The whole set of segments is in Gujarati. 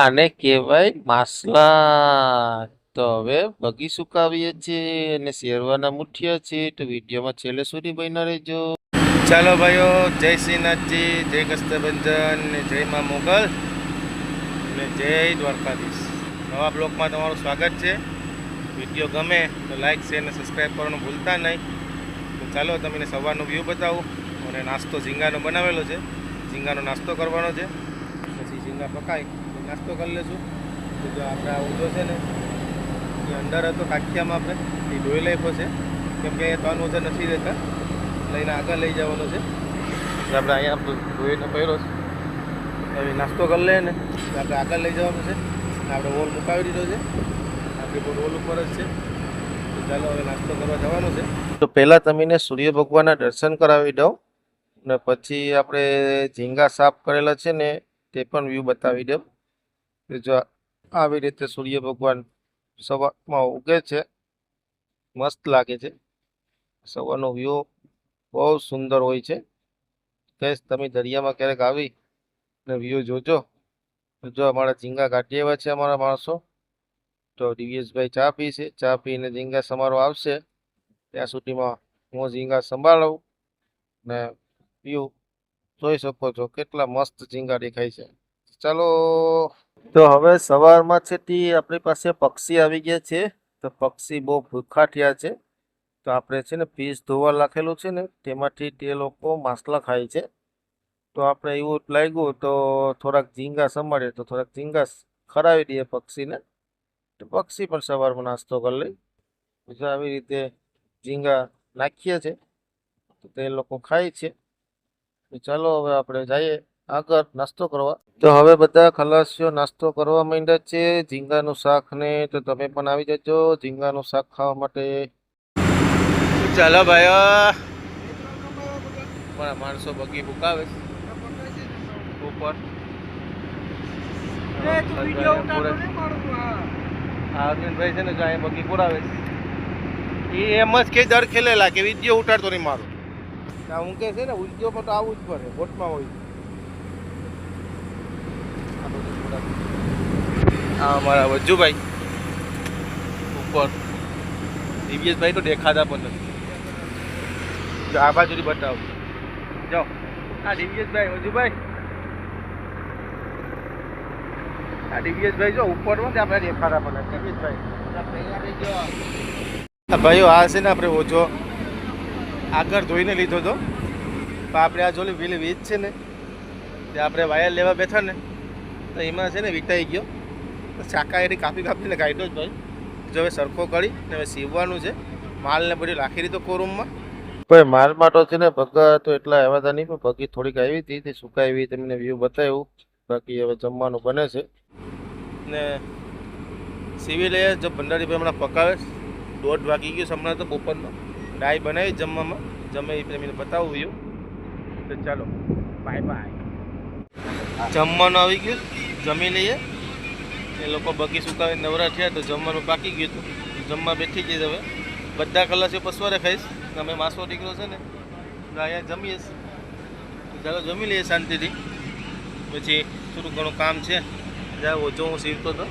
આને કહેવાય માસલા તો હવે બગી સુકાવીએ છીએ અને શેરવાના મુઠિયા છે તો વિડીયોમાં છેલ્લે સુધી બન્યા રહેજો. ચાલો ભાઈઓ, જય શ્રીનાથજી, જય કસ્તભંજન ને જય મા મોગલ અને જય દ્વારકાધીશ. નવા બ્લોકમાં તમારું સ્વાગત છે. વીડિયો ગમે તો લાઇક શેર અને સબસ્ક્રાઈબ કરવાનું ભૂલતા નહીં. તો ચાલો તમને સવારનો વ્યૂ બતાવું અને નાસ્તો ઝીંગાનો બનાવેલો છે. ઝીંગાનો નાસ્તો કરવાનો છે. પછી ઝીંગા પકાય. નાસ્તો કરી લેશું. તો જો આપણે આ ઊંધો છે ને, એ અંદર હતો કાઠિયામાં આપણે એ ધોઈ નાખ્યો છે. કેમ કે ત્રણ વજન નથી રહેતા. લઈને આગળ લઈ જવાનો છે. આપણે અહીંયા ધોઈને પહેરો છે. હવે નાસ્તો કરી લઈએ ને આપણે આગળ લઈ જવાનું છે. આપણે ઓલ મુકાવી દીધો છે. આપણી બોટ ઓલ ઉપર જ છે. ચાલો હવે નાસ્તો કરવા જવાનું છે. તો પહેલાં તમે સૂર્ય ભગવાનના દર્શન કરાવી દઉં ને પછી આપણે ઝીંગા સાફ કરેલા છે ને, તે પણ વ્યૂ બતાવી દઉં જો આવી રીતે સૂર્ય ભગવાન સવારમાં ઉગે છે, મસ્ત લાગે છે. સવારનો વ્યૂ બહુ સુંદર હોય છે. કહીશ તમે દરિયામાં ક્યારેક આવી ને વ્યૂ જોજો. જો અમારા ઝીંગા કાઢી આવ્યા છે અમારા માણસો, તો દિવ્યેશભાઈ ચા પીશે ચા પીને ઝીંગા સમારો આવશે. ત્યાં સુધીમાં હું ઝીંગા સંભાળું ને વ્યૂ જોઈ શકો છો. કેટલા મસ્ત ઝીંગા દેખાય છે. ચાલો. તો હવે સવારમાં છે તે આપણી પાસે પક્ષી આવી ગયા છે. તો પક્ષી બહુ ભૂખાઠિયા છે. તો આપણે છે ને પીસ ધોવા લખેલું છે ને, તેમાંથી તે લોકો માસલા ખાય છે. તો આપણે એવું લાગ્યું, તો થોડાક ઝીંગા સંભાળીએ. તો થોડાક ઝીંગા ખરાવી દઈએ પક્ષીને. તો પક્ષી પણ સવારમાં નાસ્તો કરી લઈ પછી આવી રીતે ઝીંગા નાખીએ છીએ તો તે લોકો ખાય છે. ચાલો હવે આપણે જઈએ. આગળ નાસ્તો કરવા. તો હવે બધા ખલાસીઓ નાસ્તો કરવા માંડ્યા છે. ઝીંગાનું શાક ને તો તમે પણ આવી જજો. ઝીંગાનું શાક ખાવા માટે. ચાલો ભાઈઓ. પણ માણસો બગી મુકાવે છે. ઉપર. ભાઈ છે ને જો અહીંયા બગી પુરાવે છે. એ એમ જ કે દર ખેલેલા કે વીડિયો ઉતારતો નહીં મારો. હું કે છે ને વિડીયોમાં તો આવું જ પડે બોટમાં હોય આ બધું પુરાવે. આ અમારા વજ્જુભાઈ ઉપર. દિવ્યેશભાઈ તો દેખાતા પણ નથી. જો આ બાજુ બતાવો. જો આ દિવ્યેશભાઈ, વજુભાઈ. આ દિવ્યેશભાઈ જો ઉપરમાં જ આપણે દેખાતા પણ નથી. દિવ્યેશભાઈ. ભાઈઓ, આ છે ને આપણે ઓછો આગળ ધોઈને લીધો હતો પણ આપણે આ જોલી પેલી વીજ છે ને. તે આપણે વાયર લેવા બેઠા ને. તો એમાં છે ને વીટાઈ ગયો. તો એની કાપી કાપીને કાઢ્યો જ ભાઈ જો હવે સરખો કરી ને હવે સીવવાનું છે. માલને બધું રાખી દીધો કોરૂમમાં. પણ માલ માટો છે ને ભગા તો એટલા આવ્યા હતા નહીં પણ ભગી થોડીક આવી હતી તે સુકાવી તમને વ્યૂ બતાવ્યું. બાકી હવે જમવાનું બને છે. ને સીવી લઈએ જો ભંડારીભાઈ હમણાં પકાવે. દોઢ વાગી ગયું હમણાં તો બપોરનો. ડાય બનાવી જમવામાં. જમે એ પ્રેમીને બતાવું વ્યૂ તો ચાલો બાય બાય જમવાનું આવી ગયું. જમી લઈએ. એ લોકો બગી સુકાવીને નવરા થયા તો જમવાનું પાકી ગયું હતું. જમવા બેઠી ગઈ હવે. બધા કલાસીઓ પસવારે ખાઈશ. અમે માસો દીકરો છે ને અહીંયા જમીએ જ. ચાલો જમી લઈએ શાંતિથી. પછી થોડું ઘણું કામ છે. જ્યાં ઓછો હું સીવતો હતો તો.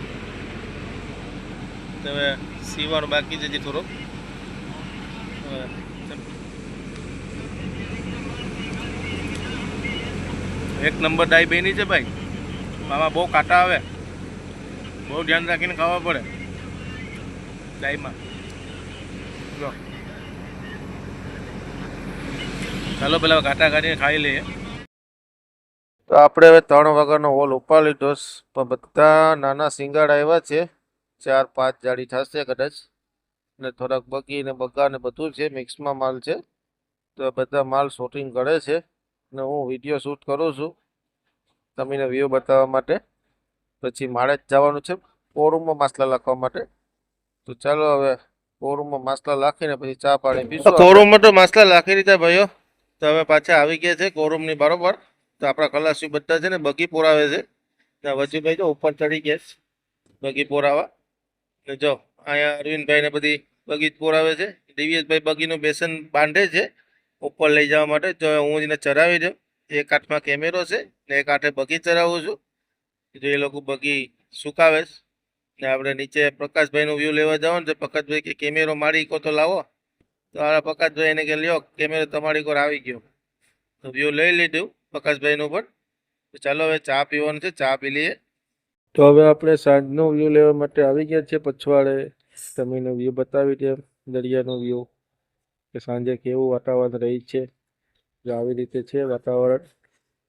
હવે સીવાનું બાકી છે હજી થોડોક. એક નંબર ડાઈ બેની છે ભાઈ. આમાં બહુ કાંટા આવે. બહુ ધ્યાન રાખીને ખાવા પડે. ડાઈમાં જો. ચાલો પેલા કાંટા કાઢીને ખાઈ લઈએ. તો આપણે હવે ત્રણ વગરનો હોલ ઉપાડી લીધો પણ બધા નાના સિંગાડા આવ્યા છે. ચાર, પાંચ જાડી થશે કદાચ. ને થોડાક બગી ને બગા ને બધું છે, મિક્સમાં માલ છે. તો બધા માલ શૂટિંગ કરે છે. ને હું વીડિયો શૂટ કરું છું. તમને વ્યૂ બતાવવા માટે. પછી માળે જ જવાનું છે કોરૂમમાં માસલા લખવા માટે. તો ચાલો હવે કોરૂમમાં માસલા લાખીને પછી ચા પાણી પીશું કોરૂમમાં તો માસલા લાખી દીધા ભાઈઓ. તો હવે પાછા આવી ગયા છે કોરૂમની બરોબર. તો આપણા કલાસી બધા છે ને બગી પોરાવે છે. ત્યાં વજીભાઈ જો ઉપર ચડી ગયા છે. બગી પોરાવા. ને જો અહીંયા અરવિંદભાઈ ને બધી બગી પોરાવે છે. દિવ્યેશભાઈ બગીનું બેસન બાંધે છે ઉપર લઈ જવા માટે. જો હું એને ચરાવી દઉં. એક હાથમાં કેમેરો છે ને એક હાથે બગી ચરાવું છું. જે એ લોકો બગી સુકાવે ને આપણે નીચે પ્રકાશભાઈનું વ્યૂ લેવા જવાનું છે. પ્રકાશભાઈ કે કેમેરો મારી કો તો લાવો. તો આ પ્રકાશભાઈ એને કે લ્યો કેમેરો તમારી કોર આવી ગયો. તો વ્યૂ લઈ લીધું પ્રકાશભાઈનું પણ. ચાલો હવે ચા પીવાનું છે. ચા પી લઈએ. તો હવે આપણે સાંજનો વ્યૂ લેવા માટે આવી ગયા છીએ પછવાડે. તમને વ્યૂ બતાવી દે દરિયાનો વ્યૂ કે સાંજે કેવું વાતાવરણ રહી છે. જો આવી રીતે છે વાતાવરણ.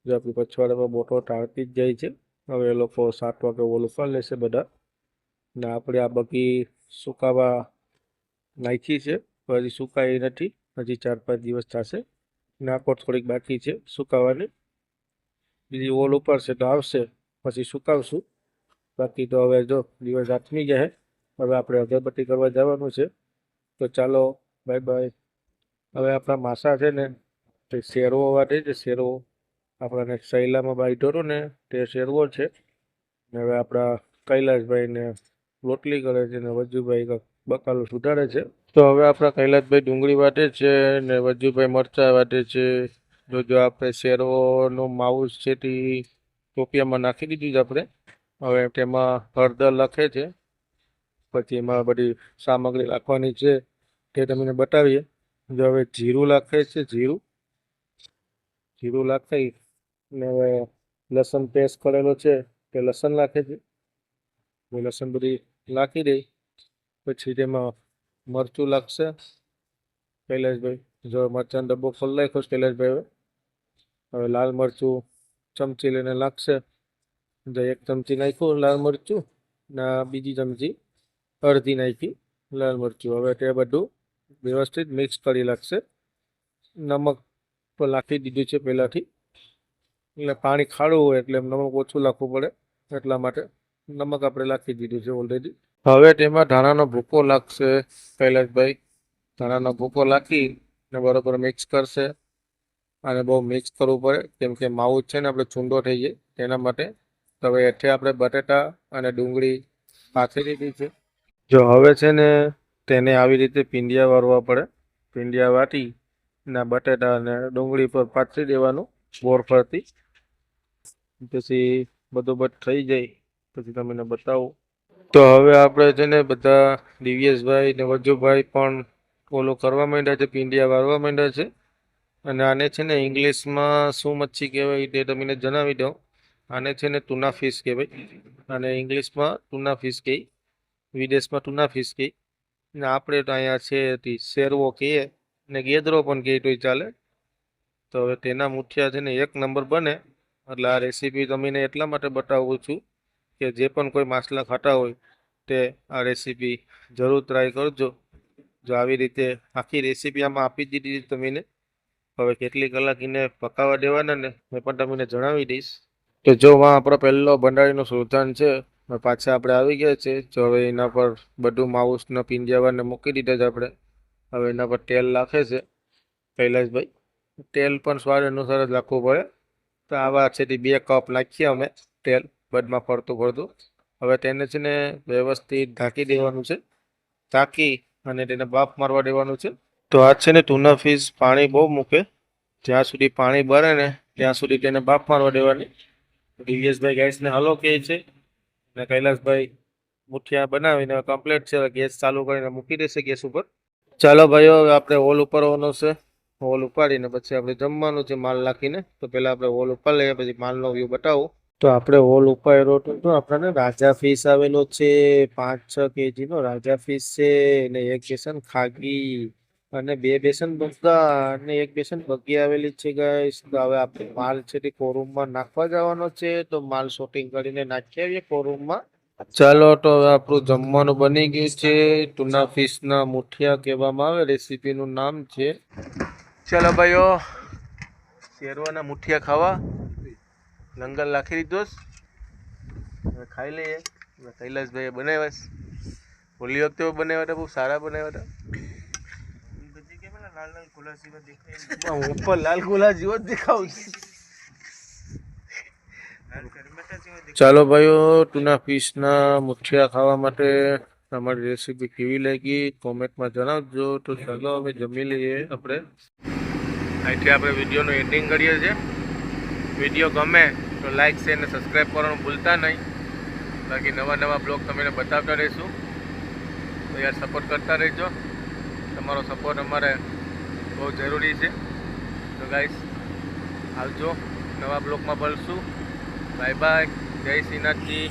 જો આપણી પછવાડામાં બોટો ટાળતી જ જાય છે. હવે એ લોકો સાત વાગે ઓલું કરી લેશે બધા. ને આપણે આ બગી સુકાવા નાખી છે. હજી સુકાઈ નથી. હજી ચાર પાંચ દિવસ થશે. નાકો થોડીક બાકી છે સુકાવાની. બીજી ઓલ ઉપર છે તો આવશે. પછી સુકાવશું. બાકી તો હવે જો દિવસ આથમી ગયા હવે આપણે અગરબત્તી કરવા જવાનું છે. તો ચાલો, બાય બાય. હવે આપણા માસા છે ને, તે શેરવો વાટે છે, શેરવો. આપણાને શૈલામાં બાઈટો હતો ને તે શેરવો છે. ને હવે આપણા કૈલાસભાઈને રોટલી કરે છે ને વજુભાઈ બકાલો સુધારે છે. તો હવે આપણા કૈલાસભાઈ ડુંગળી વાટે છે ને વજુભાઈ મરચાં વાટે છે. જો જો આપણે શેરવોનું માઉસ છે તે ટોપિયામાં નાખી દીધું છે આપણે. હવે તેમાં હળદર લખે છે. પછી એમાં બધી સામગ્રી રાખવાની છે. તે તમને બતાવીએ. જો હવે જીરું લાખે છે, જીરું. જીરું લાખાઈ ને હવે લસણ પેસ્ટ કરેલો છે તે લસણ નાખે છે. લસણ બધી નાખી દઈ, પછી તેમાં મરચું લાગશે. કૈલાશભાઈ, જો મરચાંનો ડબ્બો ખોલી નાખ્યો છે કૈલાશભાઈ હવે. લાલ મરચું ચમચી લઈને લાગશે. જો એક ચમચી નાખ્યું લાલ મરચું ને બીજી ચમચી અડધી નાખી લાલ મરચું. હવે તે બધું વ્યવસ્થિત મિક્સ કરી લાગશે. નમક તો નાખી દીધું છે પહેલાંથી. એટલે પાણી ખાડું હોય એટલે નમક ઓછું નાખવું પડે એટલા માટે નમક આપણે નાખી દીધું છે ઓલરેડી હવે તેમાં ધાણાનો ભૂકો લાગશે, કૈલાશભાઈ. ધાણાનો ભૂકો નાખી ને બરાબર મિક્સ કરશે અને બહુ મિક્સ કરવું પડે, કેમ કે માવું છે ને, આપણે ચૂંડો થઈ જાય. તેના માટે તો હવે એઠે આપણે બટેટા અને ડુંગળી પાથરી દીધી છે. જો હવે છે ને તેને આવી રીતે પીંડિયા વાળવા પડે. પીંડિયા વાટી ના બટેટા અને ડુંગળી પર પાથરી દેવાનું. બોર ફરતી પછી બધો બટ થઈ જાય, પછી તમને બતાવો. તો હવે આપણે છે ને બધા દિવ્યેશભાઈ ને વજુભાઈ પણ ઓલો કરવા માંડ્યા છે, પીંડિયા વાળવા માંડ્યા છે. અને આને છે ને ઇંગ્લિશમાં શું મચ્છી કહેવાય તે તમને જણાવી દઉં. આને છે ને ટુના ફિશ કહેવાય. અને ઇંગ્લિશમાં ટુના ફિશ કહે વિદેશમાં ટુના ફિશ કહે ને આપણે તો અહીંયા છે શેરવો કહીએ, ને ગેદરો પણ કહે તો ચાલે. તો હવે તેના મુઠિયા છે ને એક નંબર બને. એટલે આ રેસીપી તમને એટલા માટે બતાવું છું કે જે પણ કોઈ માછલા ખાતા હોય તે આ રેસીપી જરૂર ટ્રાય કરજો. જો આવી રીતે આખી રેસીપી આમાં આપી દીધી તમને હવે કેટલી કલાક એને પકાવવા દેવાના ને મેં પણ તમને જણાવી દઈશ. તો જો આ આપણો પહેલો ભંડારીનો સુલતાન છે પાછા આપણે આવી ગયા છે. જો હવે એના પર બધું માઉસના પિંજાવાને મૂકી દીધા છે આપણે. હવે એના પર તેલ નાખે છે. કૈલાસભાઈ તેલ પણ સ્વાદ અનુસાર જ નાખવું પડે. તો આવા છે તે બે કપ નાખીએ અમે તેલ, બદમાં ફરતું ફરતું હવે તેને છે ને વ્યવસ્થિત ઢાંકી દેવાનું છે. ઢાંકી અને તેને બાફ મારવા દેવાનું છે. તો આ છે ને ટૂના ફિશ પાણી બહુ મૂકે. જ્યાં સુધી પાણી ભરે ને ત્યાં સુધી તેને બાફ મારવા દેવાની. દિવ્યેશભાઈ ગેસને હલો કહે છે ને કૈલાસભાઈ મુઠિયા બનાવીને કમ્પ્લીટ છે. ગેસ ચાલુ કરીને મૂકી દેશે ગેસ ઉપર. ચાલો ભાઈઓ આપણે હોલ ઉપરવાનો છે. હોલ ઉપાડીને પછી આપણે જમવાનું છે માલ નાખીને, તો પહેલાં આપણે હોલ ઉપર લઈએ, પછી માલનો વ્યૂ બતાવું. તો આપણે હોલ ઉપાડ્યો તો તો આપણને રાજા ફિશ આવેલો છે, પાંચ છ કેજીનો રાજા ફિશ છે ને એક બેસન ખાગી, અને બે બેસન બગા અને એક બેસન બગી આવેલી છે ગાઈસ તો હવે આપણે માલ છે તે કોરૂમમાં નાખવા જવાનો છે, તો માલ શોટિંગ કરીને નાખી આવીએ કોરૂમમાં. ચાલો, તો હવે આપણું જમવાનું બની ગયું છે. ટુના ફિશના મુઠિયા કહેવામાં આવે રેસીપીનું નામ છે. ચાલો ભાઈઓ શેરવાના મુઠિયા ખાવા. લંગર નાખી દીધો ખાઈ લઈએ. કૈલાસભાઈએ બનાવ્યા છે. ઓલી વખતે બનાવ્યા હતા બહુ સારા બનાવ્યા હતા. હું ઉપર લાલ ગુલા જેવો જ દેખાવ ચાલો ભાઈઓ ટુના ફિશના મુઠિયા ખાવા માટે તમારી રેસીપી કેવી લાગી? કોમેન્ટમાં જણાવજો. તો ચાલો હવે જમી લઈએ આપણે. અહીંથી આપણે વિડીયોનું એન્ડિંગ કરીએ છીએ. વીડિયો ગમે તો લાઈક શેર અને સબસ્ક્રાઈબ કરવાનું ભૂલતા નહીં. બાકી નવા નવા બ્લોગ તમને બતાવતા રહીશું. તો યાર સપોર્ટ કરતા રહેજો. તમારો સપોર્ટ અમારે બહુ જરૂરી છે. તો ગાઈસ આવજો. નવા બ્લોગમાં મળશું. બાય બાય જય શ્રીનાથજી